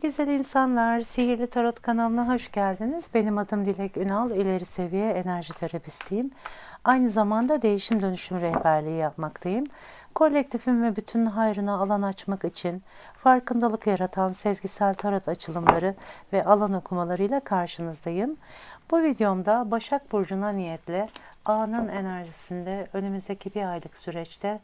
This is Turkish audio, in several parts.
güzel insanlar, Sihirli Tarot kanalına hoş geldiniz. Benim adım Dilek Ünal, ileri seviye enerji terapistiyim. Aynı zamanda değişim dönüşüm rehberliği yapmaktayım. Kolektifin ve bütün hayrına alan açmak için farkındalık yaratan sezgisel tarot açılımları ve alan okumalarıyla karşınızdayım. Bu videomda Başak Burcu'na niyetle anın enerjisinde önümüzdeki bir aylık süreçte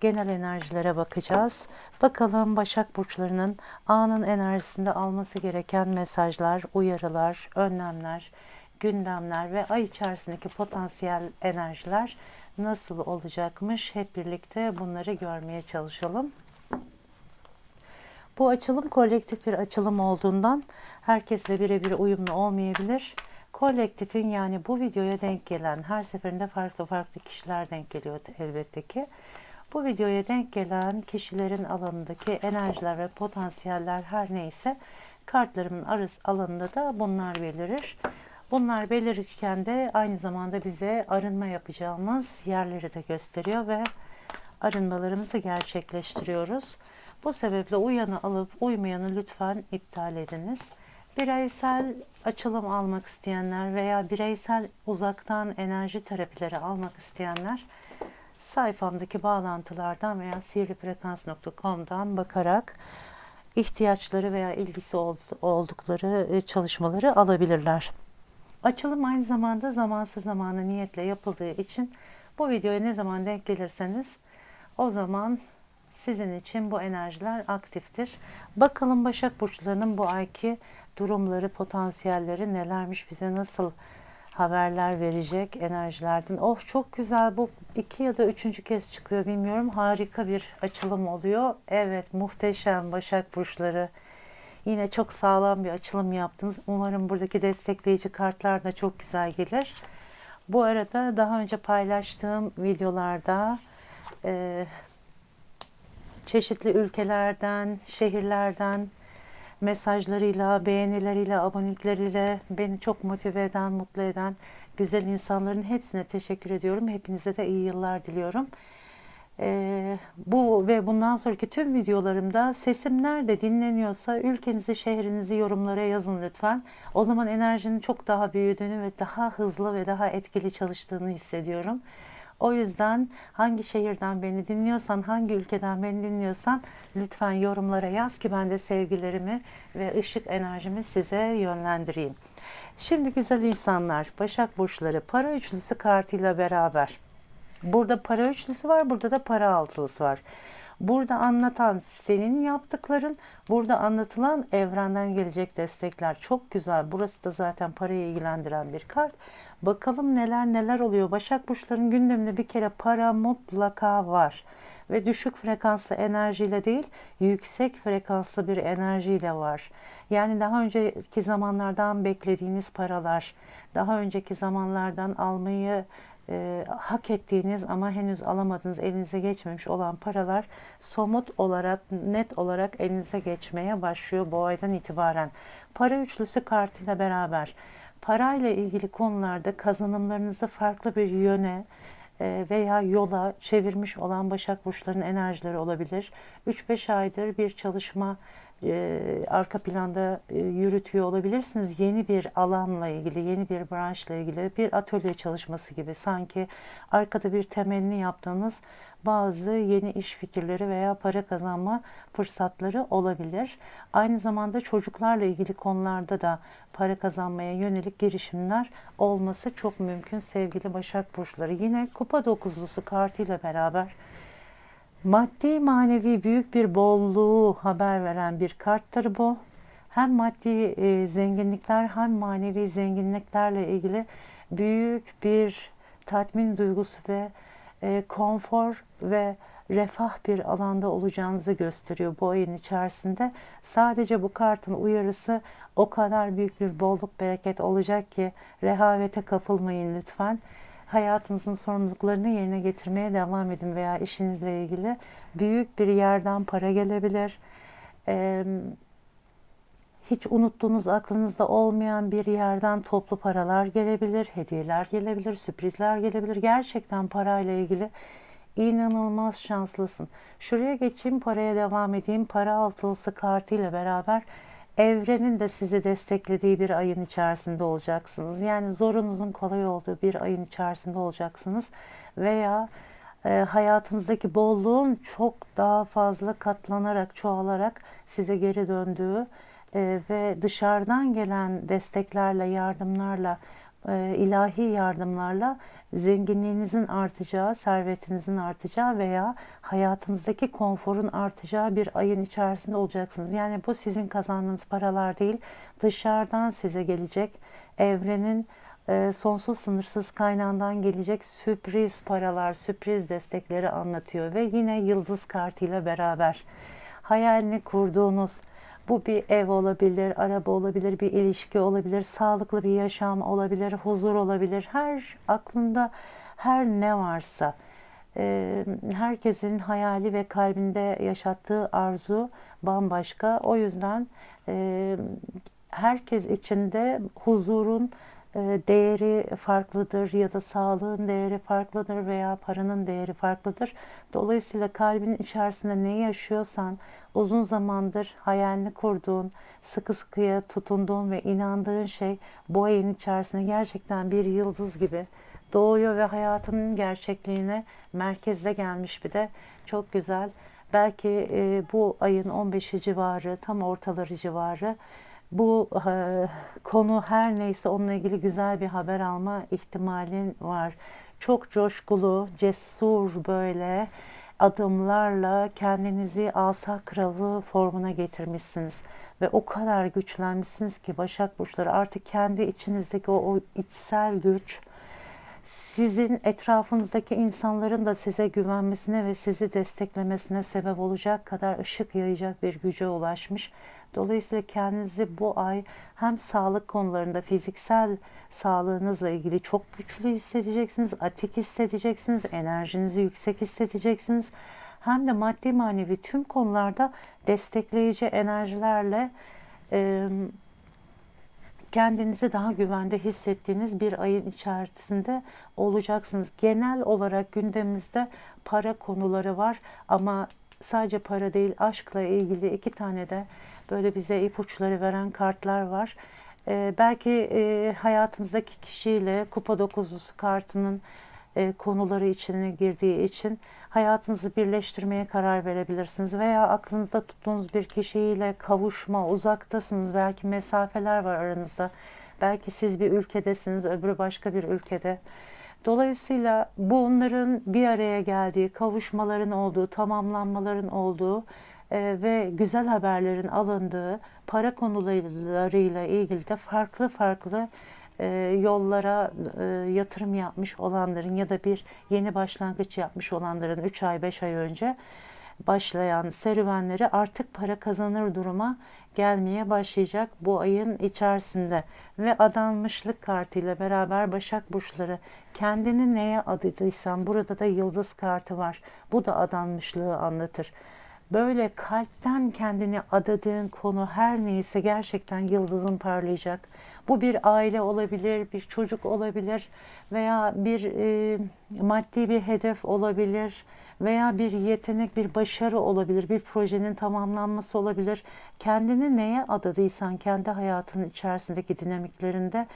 genel enerjilere bakacağız. Bakalım Başak Burçlarının anın enerjisinde alması gereken mesajlar, uyarılar, önlemler, gündemler ve ay içerisindeki potansiyel enerjiler nasıl olacakmış hep birlikte bunları görmeye çalışalım. Bu açılım kolektif bir açılım olduğundan herkesle birebir uyumlu olmayabilir. Kolektifin yani bu videoya denk gelen her seferinde farklı farklı kişiler denk geliyor elbette ki. Bu videoya denk gelen kişilerin alanındaki enerjiler ve potansiyeller her neyse kartlarımın arası alanında da bunlar belirir. Bunlar belirirken de aynı zamanda bize arınma yapacağımız yerleri de gösteriyor ve arınmalarımızı gerçekleştiriyoruz. Bu sebeple uyanı alıp uymayanı lütfen iptal ediniz. Bireysel açılım almak isteyenler veya bireysel uzaktan enerji terapileri almak isteyenler sayfamdaki bağlantılardan veya sihirlifrekans.com'dan bakarak ihtiyaçları veya ilgisi oldukları e, çalışmaları alabilirler. Açılım aynı zamanda zamansız zamana niyetle yapıldığı için bu videoya ne zaman denk gelirseniz o zaman sizin için bu enerjiler aktiftir. Bakalım Başak Burçlarının bu ayki durumları, potansiyelleri nelermiş, bize nasıl haberler verecek enerjilerden. Oh çok güzel bu iki ya da üçüncü kez çıkıyor bilmiyorum. Harika bir açılım oluyor. Evet muhteşem Başak Burçları. Yine çok sağlam bir açılım yaptınız. Umarım buradaki destekleyici kartlar da çok güzel gelir. Bu arada daha önce paylaştığım videolarda e, çeşitli ülkelerden, şehirlerden mesajlarıyla, beğenileriyle, abonelikleriyle beni çok motive eden, mutlu eden güzel insanların hepsine teşekkür ediyorum. Hepinize de iyi yıllar diliyorum. Ee, bu ve bundan sonraki tüm videolarımda sesim nerede dinleniyorsa ülkenizi, şehrinizi yorumlara yazın lütfen. O zaman enerjinin çok daha büyüdüğünü ve daha hızlı ve daha etkili çalıştığını hissediyorum. O yüzden hangi şehirden beni dinliyorsan, hangi ülkeden beni dinliyorsan lütfen yorumlara yaz ki ben de sevgilerimi ve ışık enerjimi size yönlendireyim. Şimdi güzel insanlar, Başak Burçları para üçlüsü kartıyla beraber. Burada para üçlüsü var, burada da para altılısı var. Burada anlatan senin yaptıkların, burada anlatılan evrenden gelecek destekler. Çok güzel. Burası da zaten parayı ilgilendiren bir kart. Bakalım neler neler oluyor. Başak Burçları'nın gündeminde bir kere para mutlaka var. Ve düşük frekanslı enerjiyle değil, yüksek frekanslı bir enerjiyle var. Yani daha önceki zamanlardan beklediğiniz paralar, daha önceki zamanlardan almayı e, hak ettiğiniz ama henüz alamadığınız elinize geçmemiş olan paralar somut olarak net olarak elinize geçmeye başlıyor bu aydan itibaren. Para üçlüsü kartıyla beraber parayla ilgili konularda kazanımlarınızı farklı bir yöne e, veya yola çevirmiş olan Başak Burçları'nın enerjileri olabilir. 3-5 aydır bir çalışma e, arka planda e, yürütüyor olabilirsiniz. Yeni bir alanla ilgili, yeni bir branşla ilgili bir atölye çalışması gibi sanki arkada bir temenni yaptığınız bazı yeni iş fikirleri veya para kazanma fırsatları olabilir. Aynı zamanda çocuklarla ilgili konularda da para kazanmaya yönelik girişimler olması çok mümkün sevgili Başak Burçları. Yine kupa dokuzlusu kartıyla beraber maddi manevi büyük bir bolluğu haber veren bir karttır bu. Hem maddi e, zenginlikler hem manevi zenginliklerle ilgili büyük bir tatmin duygusu ve e, konfor ve refah bir alanda olacağınızı gösteriyor bu ayın içerisinde. Sadece bu kartın uyarısı o kadar büyük bir bolluk bereket olacak ki rehavete kapılmayın lütfen. Hayatınızın sorumluluklarını yerine getirmeye devam edin veya işinizle ilgili büyük bir yerden para gelebilir. Ee, hiç unuttuğunuz aklınızda olmayan bir yerden toplu paralar gelebilir, hediyeler gelebilir, sürprizler gelebilir. Gerçekten parayla ilgili inanılmaz şanslısın. Şuraya geçeyim, paraya devam edeyim. Para altılısı kartıyla beraber evrenin de sizi desteklediği bir ayın içerisinde olacaksınız. Yani zorunuzun kolay olduğu bir ayın içerisinde olacaksınız veya e, hayatınızdaki bolluğun çok daha fazla katlanarak, çoğalarak size geri döndüğü e, ve dışarıdan gelen desteklerle, yardımlarla, ilahi yardımlarla zenginliğinizin artacağı, servetinizin artacağı veya hayatınızdaki konforun artacağı bir ayın içerisinde olacaksınız. Yani bu sizin kazandığınız paralar değil, dışarıdan size gelecek evrenin e, sonsuz sınırsız kaynağından gelecek sürpriz paralar, sürpriz destekleri anlatıyor ve yine yıldız kartıyla beraber hayalini kurduğunuz bu bir ev olabilir, araba olabilir, bir ilişki olabilir, sağlıklı bir yaşam olabilir, huzur olabilir. Her aklında her ne varsa e, herkesin hayali ve kalbinde yaşattığı arzu bambaşka. O yüzden e, herkes içinde huzurun değeri farklıdır ya da sağlığın değeri farklıdır veya paranın değeri farklıdır. Dolayısıyla kalbin içerisinde ne yaşıyorsan uzun zamandır hayalini kurduğun, sıkı sıkıya tutunduğun ve inandığın şey bu ayın içerisinde gerçekten bir yıldız gibi doğuyor ve hayatının gerçekliğine merkezde gelmiş bir de çok güzel. Belki e, bu ayın 15 civarı, tam ortaları civarı bu e, konu her neyse onunla ilgili güzel bir haber alma ihtimalin var. Çok coşkulu, cesur böyle adımlarla kendinizi asa kralı formuna getirmişsiniz ve o kadar güçlenmişsiniz ki Başak burçları artık kendi içinizdeki o, o içsel güç sizin etrafınızdaki insanların da size güvenmesine ve sizi desteklemesine sebep olacak kadar ışık yayacak bir güce ulaşmış. Dolayısıyla kendinizi bu ay hem sağlık konularında fiziksel sağlığınızla ilgili çok güçlü hissedeceksiniz, atik hissedeceksiniz, enerjinizi yüksek hissedeceksiniz. Hem de maddi manevi tüm konularda destekleyici enerjilerle e, kendinizi daha güvende hissettiğiniz bir ayın içerisinde olacaksınız. Genel olarak gündemimizde para konuları var ama sadece para değil aşkla ilgili iki tane de böyle bize ipuçları veren kartlar var. Ee, belki e, hayatınızdaki kişiyle kupa dokuzusu kartının e, konuları içine girdiği için hayatınızı birleştirmeye karar verebilirsiniz veya aklınızda tuttuğunuz bir kişiyle kavuşma, uzaktasınız, belki mesafeler var aranızda. Belki siz bir ülkedesiniz, öbürü başka bir ülkede. Dolayısıyla bunların bir araya geldiği, kavuşmaların olduğu, tamamlanmaların olduğu e, ve güzel haberlerin alındığı para konularıyla ilgili de farklı farklı e, yollara e, yatırım yapmış olanların ya da bir yeni başlangıç yapmış olanların 3 ay 5 ay önce başlayan serüvenleri artık para kazanır duruma gelmeye başlayacak bu ayın içerisinde ve adanmışlık kartıyla beraber Başak burçları kendini neye adadıysan burada da yıldız kartı var. Bu da adanmışlığı anlatır böyle kalpten kendini adadığın konu her neyse gerçekten yıldızın parlayacak. Bu bir aile olabilir, bir çocuk olabilir veya bir e, maddi bir hedef olabilir veya bir yetenek, bir başarı olabilir, bir projenin tamamlanması olabilir. Kendini neye adadıysan kendi hayatının içerisindeki dinamiklerinde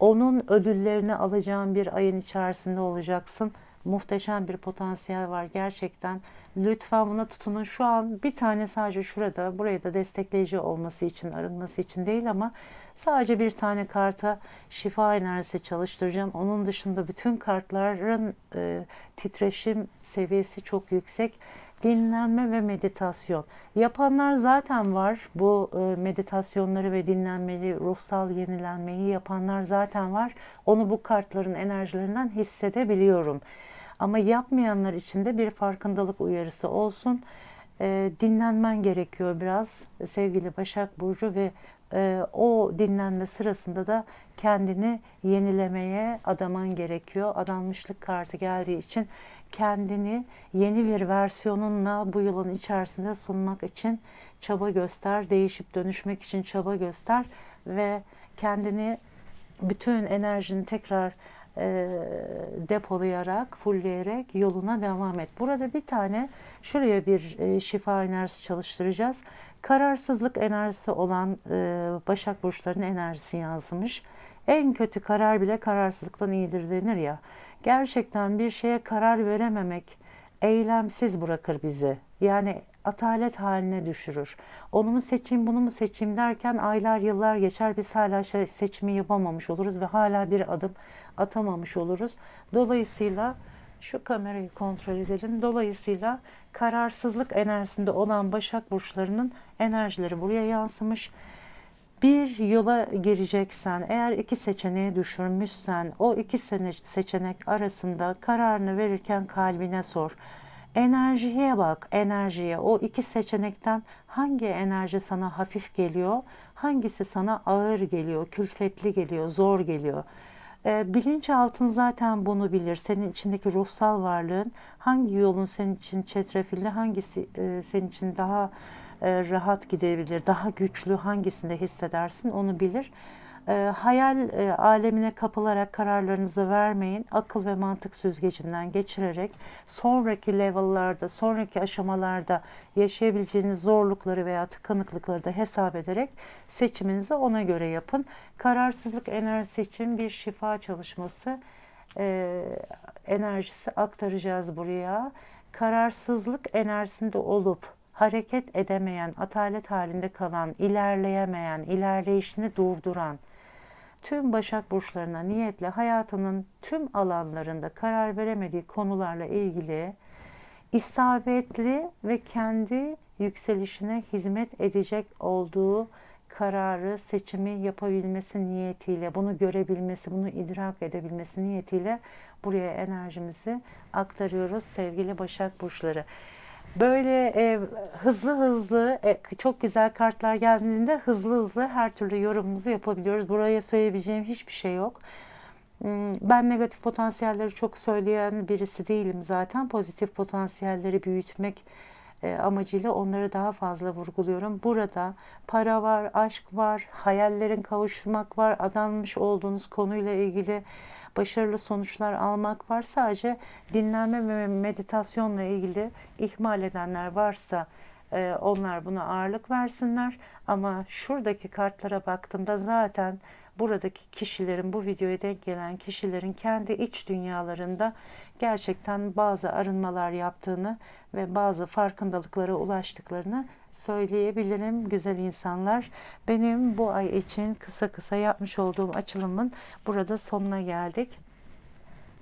onun ödüllerini alacağın bir ayın içerisinde olacaksın muhteşem bir potansiyel var gerçekten. Lütfen buna tutunun. Şu an bir tane sadece şurada, buraya da destekleyici olması için, arınması için değil ama sadece bir tane karta şifa enerjisi çalıştıracağım. Onun dışında bütün kartların e, titreşim seviyesi çok yüksek. Dinlenme ve meditasyon. Yapanlar zaten var. Bu e, meditasyonları ve dinlenmeli, ruhsal yenilenmeyi yapanlar zaten var. Onu bu kartların enerjilerinden hissedebiliyorum. Ama yapmayanlar için de bir farkındalık uyarısı olsun. E, dinlenmen gerekiyor biraz sevgili Başak Burcu ve e, o dinlenme sırasında da kendini yenilemeye adaman gerekiyor. Adanmışlık kartı geldiği için kendini yeni bir versiyonunla bu yılın içerisinde sunmak için çaba göster, değişip dönüşmek için çaba göster ve kendini bütün enerjini tekrar e, depolayarak, fullleyerek yoluna devam et. Burada bir tane şuraya bir e, şifa enerjisi çalıştıracağız. Kararsızlık enerjisi olan e, Başak Burçları'nın enerjisi yazmış. En kötü karar bile kararsızlıktan iyidir denir ya. Gerçekten bir şeye karar verememek eylemsiz bırakır bizi. Yani atalet haline düşürür. Onu mu seçeyim, bunu mu seçeyim derken aylar, yıllar geçer. Biz hala şey, seçimi yapamamış oluruz ve hala bir adım atamamış oluruz. Dolayısıyla şu kamerayı kontrol edelim. Dolayısıyla kararsızlık enerjisinde olan Başak Burçlarının enerjileri buraya yansımış. Bir yola gireceksen, eğer iki seçeneği düşürmüşsen, o iki seçenek arasında kararını verirken kalbine sor. Enerjiye bak, enerjiye. O iki seçenekten hangi enerji sana hafif geliyor, hangisi sana ağır geliyor, külfetli geliyor, zor geliyor. E, bilinçaltın zaten bunu bilir. Senin içindeki ruhsal varlığın hangi yolun senin için çetrefilli, hangisi e, senin için daha e, rahat gidebilir, daha güçlü hangisinde hissedersin onu bilir. E, hayal e, alemine kapılarak kararlarınızı vermeyin. Akıl ve mantık süzgecinden geçirerek sonraki level'larda, sonraki aşamalarda yaşayabileceğiniz zorlukları veya tıkanıklıkları da hesap ederek seçiminizi ona göre yapın. Kararsızlık enerjisi için bir şifa çalışması e, enerjisi aktaracağız buraya. Kararsızlık enerjisinde olup hareket edemeyen, atalet halinde kalan, ilerleyemeyen, ilerleyişini durduran, tüm Başak Burçlarına niyetle hayatının tüm alanlarında karar veremediği konularla ilgili isabetli ve kendi yükselişine hizmet edecek olduğu kararı, seçimi yapabilmesi niyetiyle, bunu görebilmesi, bunu idrak edebilmesi niyetiyle buraya enerjimizi aktarıyoruz sevgili Başak Burçları. Böyle e, hızlı hızlı e, çok güzel kartlar geldiğinde hızlı hızlı her türlü yorumumuzu yapabiliyoruz. Buraya söyleyebileceğim hiçbir şey yok. Hmm, Ben negatif potansiyelleri çok söyleyen birisi değilim zaten. Pozitif potansiyelleri büyütmek e, amacıyla onları daha fazla vurguluyorum. Burada para var, aşk var, hayallerin kavuşmak var, adanmış olduğunuz konuyla ilgili başarılı sonuçlar almak var. Sadece dinlenme ve meditasyonla ilgili ihmal edenler varsa e, onlar buna ağırlık versinler. Ama şuradaki kartlara baktığımda zaten buradaki kişilerin, bu videoya denk gelen kişilerin kendi iç dünyalarında gerçekten bazı arınmalar yaptığını ve bazı farkındalıklara ulaştıklarını söyleyebilirim güzel insanlar. Benim bu ay için kısa kısa yapmış olduğum açılımın burada sonuna geldik.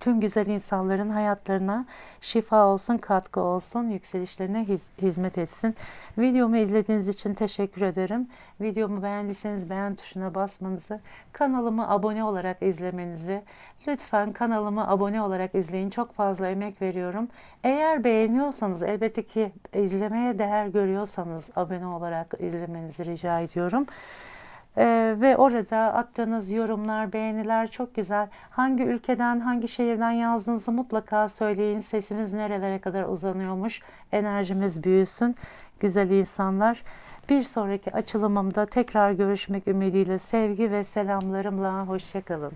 Tüm güzel insanların hayatlarına şifa olsun, katkı olsun, yükselişlerine hiz- hizmet etsin. Videomu izlediğiniz için teşekkür ederim. Videomu beğendiyseniz beğen tuşuna basmanızı, kanalıma abone olarak izlemenizi, lütfen kanalıma abone olarak izleyin. Çok fazla emek veriyorum. Eğer beğeniyorsanız, elbette ki izlemeye değer görüyorsanız abone olarak izlemenizi rica ediyorum. Ee, ve orada attığınız yorumlar, beğeniler çok güzel. Hangi ülkeden, hangi şehirden yazdığınızı mutlaka söyleyin. Sesimiz nerelere kadar uzanıyormuş. Enerjimiz büyüsün. Güzel insanlar. Bir sonraki açılımımda tekrar görüşmek ümidiyle sevgi ve selamlarımla hoşçakalın.